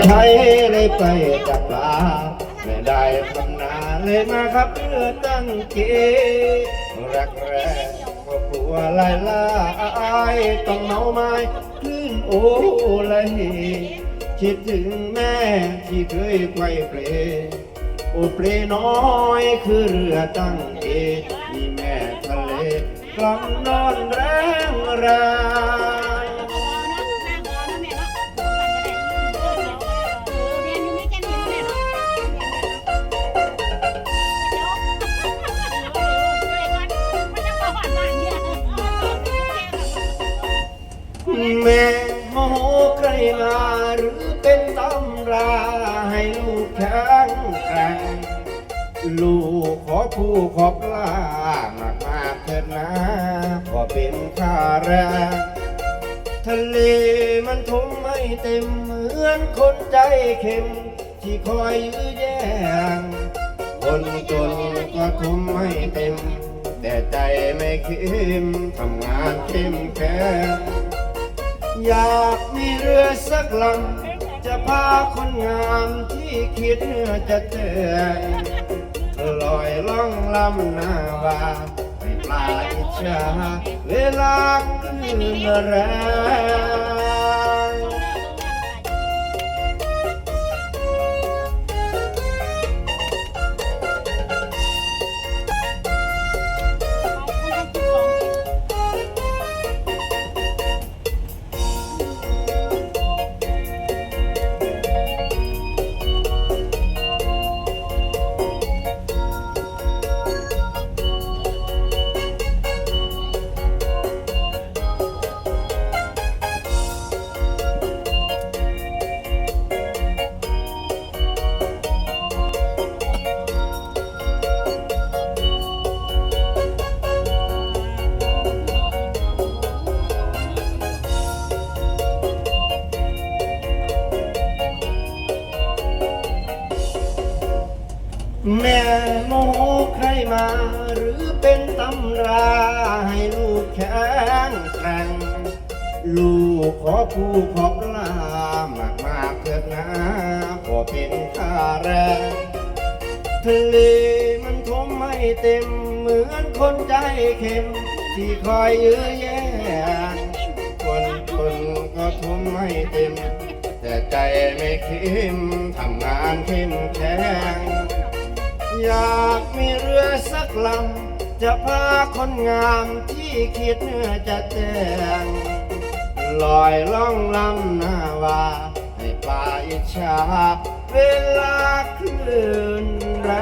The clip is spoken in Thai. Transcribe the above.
ใช้เลยไปจับปลาไม่ได้ทำนาเลยมาครับเพื่อตั้งเกรักแรกก็กลัวลายลายต้องเมาไม้คลื่นโอ้ละเฮคิดถึงแม่ที่เคยไกวเปลโอเปลน้อยคือเรือตั้งเอมีแม่ทะเลกลำนอนแรงแรง แม่โมโหใครมาหรือเป็นตำราให้ลูกแข็งแกร่งลูกขอผู้ขอบลามากมากเถิดนะขอเป็นค่าแรงทะเลมันทมไม่เต็มเหมือนคนใจเข็ม ที่คอยยื้อแย่งคนจนก็ทมไม่เต็ม แต่ใจไม่เข้มทำงานเข้มแข็ง อยากมีเรือสักลำจะพาคนงามที่คิดจะเตือนลอยล่องลำนาวาไม่ปลาอิจฉาเวลาคืนแรง แม่โมโหใครมาหรือเป็นตำราให้ลูกแข็งแกร่งลูกขอผู้ขอบลามากมากเถิดนะขอเป็นค่าแรงทะเลมันทมไม่เต็มเหมือนคนใจเข็ม ที่คอยยื้อแย่งคนคนก็ทมไม่เต็ม แต่ใจไม่เข้มทำงานเข้มแข็ง อยากมีเรือสักลำ จะพาคนงามที่คิดจะแต่งลอยล่องลำหน้าวาให้ปลาอิจฉาเวลาคลื่นแรง